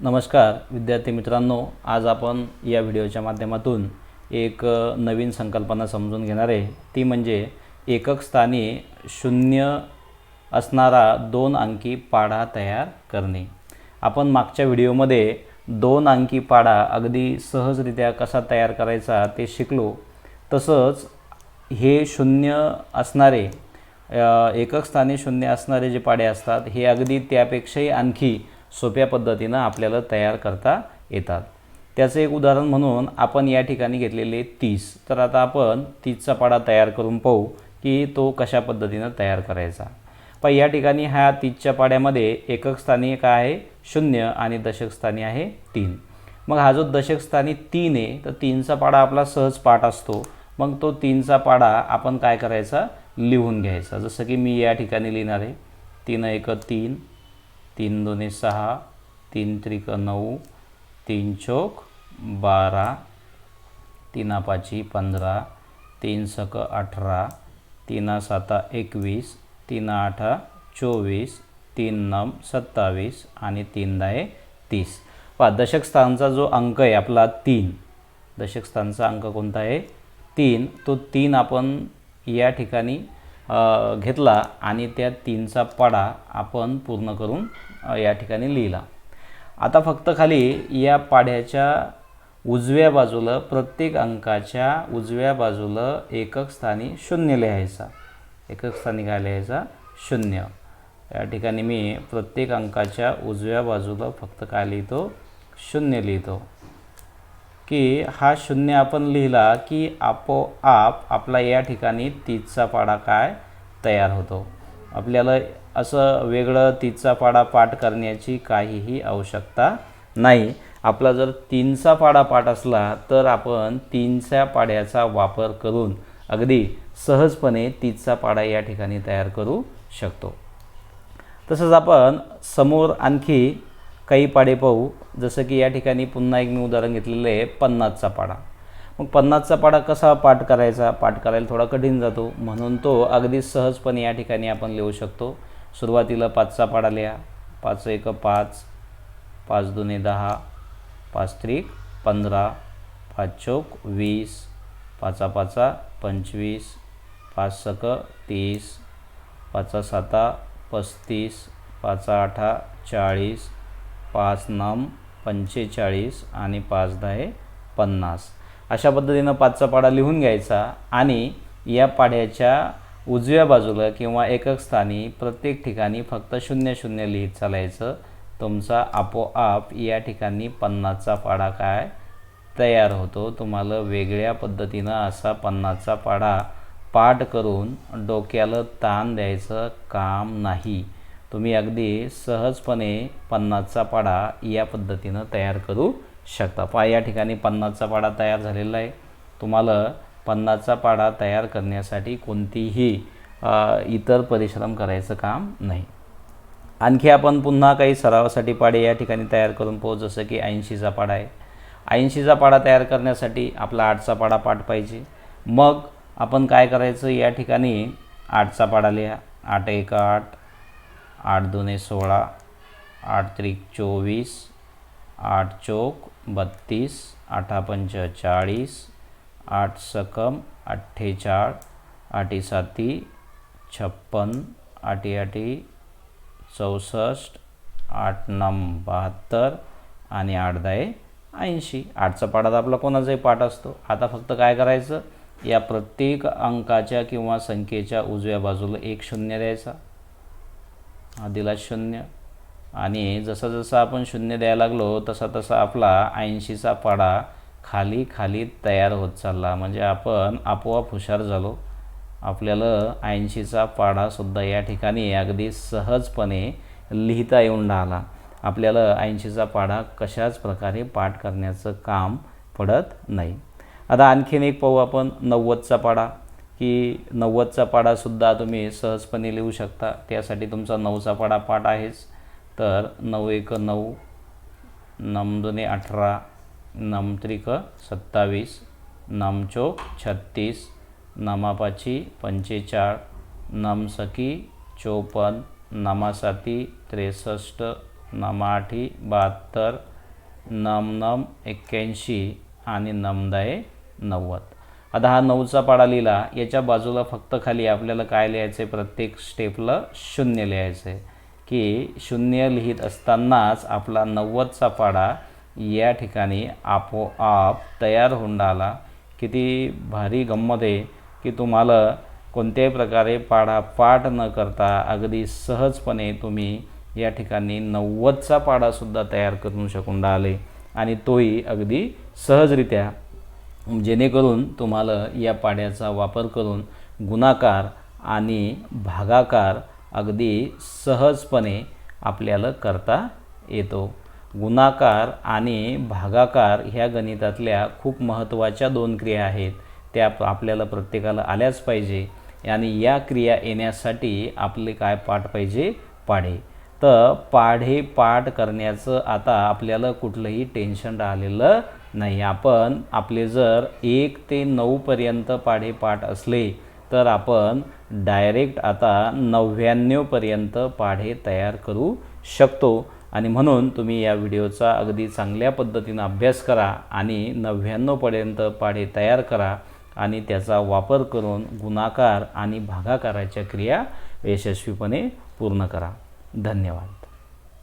नमस्कार विद्यार्थी मित्रांनो आज आपण या व्हिडिओच्या माध्यमातून एक नवीन संकल्पना समजून घेणार आहे. ती म्हणजे एकक स्थानी शून्य असणारा दोन अंकी पाढा तयार करणे. आपण मागच्या व्हिडिओमध्ये दोन अंकी पाढा अगदी सहजरित्या कसा तयार करायचा ते शिकलो. तसंच हे शून्य असणारे एकक स्थानी शून्य असणारे जे पाडे असतात हे अगदी त्यापेक्षाही आणखी सोप्या पद्धतीनं आपल्याला तयार करता येतात. त्याचं एक उदाहरण म्हणून आपण या ठिकाणी घेतलेले तीस. तर आता आपण तीसचा पाडा तयार करून पाहू की तो कशा पद्धतीनं तयार करायचा. पण या ठिकाणी ह्या तीसच्या पाड्यामध्ये एकक स्थानी काय आहे? शून्य आणि दशक स्थानी आहे तीन. मग हा जो दशक स्थानी तीन आहे तर तीनचा पाडा आपला सहज पाठ असतो. मग तो तीनचा पाडा आपण काय करायचा? लिहून घ्यायचा. जसं की मी या ठिकाणी लिहिणार आहे. तीन एक तीन. तीन दोन्ही सहा तीन त्रिक नऊ तीन चौक बारा तीना पाची पंधरा तीन सक अठरा तीना साता एकवीस तीन आठा चोवीस तीन नम सत्तावीस आणि तीन दहा तीस. पहा दशकस्थानचा जो अंक आहे आपला तीन. दशकस्थानचा अंक कोणता आहे? तीन. तो तीन आपण या ठिकाणी घेतला आणि त्या तीनचा पाडा आपण पूर्ण करून या ठिकाणी लिहिला. आता फक्त खाली या पाढ्याच्या उजव्या बाजूला प्रत्येक अंकाच्या उजव्या बाजूला एकक स्थानी शून्य लिहायचा. एकक स्थानी काय लिहायचा? शून्य. या ठिकाणी मी प्रत्येक अंकाच्या उजव्या बाजूला फक्त काय लिहितो? शून्य लिहितो. की हा शून्य आपण लिहिला की आपोआप आपला या ठिकाणी तीसचा पाडा काय तयार होतो. आपल्याला असं वेगळं तीसचा पाडा पाठ करण्याची काहीही आवश्यकता नाही. आपला जर तीनचा पाडा पाठ असला तर आपण तीनच्या पाड्याचा वापर करून अगदी सहजपणे तीसचा पाडा या ठिकाणी तयार करू शकतो. तसंच आपण समोर आणखी काही पाडे पाहू. जसं की या ठिकाणी पुन्हा एक मी उदाहरण घेतलेलं आहे पन्नासचा पाडा. मग पन्नासचा पाडा कसा पाठ करायचा? पाठ करायला थोडा कठीण जातो. म्हणून तो अगदी सहजपणे या ठिकाणी आपण लिहू शकतो. सुरुवातीला पाचचा पाडा लिहा. पाच एक पाच पाच दोन्ही दहा पाच त्रिक पंधरा पाच चौक वीस पाचा पाचा पंचवीस पाच सक तीस पाचा साता पस्तीस पाचा आठा चाळीस पाच नम पंचेचाळीस आणि पाच दहा पन्नास. अशा पद्धतीनं पाचचा पाडा लिहून घ्यायचा आणि या पाड्याच्या उजव्या बाजूला किंवा एकक स्थानी प्रत्येक ठिकाणी फक्त शून्य शून्य लिहित चालायचं. तुमचा आपोआप या ठिकाणी पन्नासचा पाडा काय तयार होतो तुम्हाला वेगळ्या पद्धतीनं असा पन्नासचा पाढा पाठ करून डोक्याला ताण द्यायचं काम नाही. तुम्ही अगदी सहजपणे पन्नासचा पाडा या पद्धतीनं तयार करू शकता. पहा या ठिकाणी पन्नासचा पाढा तयार झालेला आहे. तुम्हाला पन्नासचा पाढा तयार करण्यासाठी कोणतीही इतर परिश्रम करायचं काम नाही. आणखी आपण पुन्हा काही सरावासाठी पाडे या ठिकाणी तयार करून पाहू जसं की ऐंशीचा पाडा आहे. ऐंशीचा पाडा तयार करण्यासाठी आपला आठचा पाडा पाठ पाहिजे. मग आपण काय करायचं? या ठिकाणी आठचा पाडा लिहा. आठ एक आठ. आठ दोने सोळा आठ त्रिक चोवीस आठ चौक बत्तीस आठा पंच चाळीस आठ सकम अठ्ठेचाळ आठी साती छप्पन आठी आठी चौसष्ट आठ नम बहात्तर आणि आठ दहा ऐंशी. आठचा पाठात आपला कोणाचाही पाठ असतो. आता फक्त काय करायचं? या प्रत्येक अंकाच्या किंवा संख्येच्या उजव्या बाजूला एक शून्य द्यायचा. हा दिला शून्य. आणि जसं जसं आपण शून्य द्यायला लागलो तसा तसा आपला ऐंशीचा पाढा खाली खाली तयार होत चालला. म्हणजे आपण आपोआप हुशार झालो. आपल्याला ऐंशीचा पाढासुद्धा या ठिकाणी अगदी सहजपणे लिहिता येऊन राहिला. आपल्याला ऐंशीचा पाढा कशाच प्रकारे पाठ करण्याचं काम पडत नाही. आता आणखीन एक पाहू आपण नव्वदचा पाढा की नव्वदचा पाढासुद्धा तुम्ही सहजपणे लिहू शकता. त्यासाठी तुमचा नऊचा पाढा पाठ आहेच. तर नऊ एक नऊ नम अठरा नम त्रिक सत्तावीस नमचौक छत्तीस नमापाची पंचेचाळ नमसकी चोपन्न नमासाती त्रेसष्ट नमाठी बहात्तर नम नम एक्क्याऐंशी आणि नमदाय नव्वद. आता हा नऊचा पाडा लिहिला याच्या बाजूला फक्त खाली आपल्याला काय लिहायचं आहे प्रत्येक स्टेपला शून्य लिहायचं आहे की शून्य लिहित असतानाच आपला नव्वदचा पाडा या ठिकाणी आपोआप तयार होऊन राहिला. किती भारी गंमत आहे की तुम्हाला कोणत्याही प्रकारे पाढा पाठ न करता अगदी सहजपणे तुम्ही या ठिकाणी नव्वदचा पाढासुद्धा तयार करून शकून राहिले. आणि तोही अगदी सहजरित्या. जेणेकरून तुम्हाला या पाड्याचा वापर करून गुणाकार आणि भागाकार अगदी सहजपणे आपल्याला करता येतो. गुणाकार आणि भागाकार ह्या गणितातल्या खूप महत्त्वाच्या दोन क्रिया आहेत. त्या आपल्याला प्रत्येकाला आल्याच पाहिजे आणि या क्रिया येण्यासाठी आपले काय पाठ पाहिजे? पाढे. तर पाढे पाठ करण्याचं आता आपल्याला कुठलंही टेन्शन राहिलेलं नाही आपण आपले जर एक ते नऊपर्यंत पाढे पाठ असले तर आपण डायरेक्ट आता नव्याण्णवपर्यंत पाढे तयार करू शकतो. आणि म्हणून तुम्ही या व्हिडिओचा अगदी चांगल्या पद्धतीनं अभ्यास करा आणि नव्याण्णवपर्यंत पाढे तयार करा आणि त्याचा वापर करून गुणाकार आणि भागाकाराच्या क्रिया यशस्वीपणे पूर्ण करा. धन्यवाद.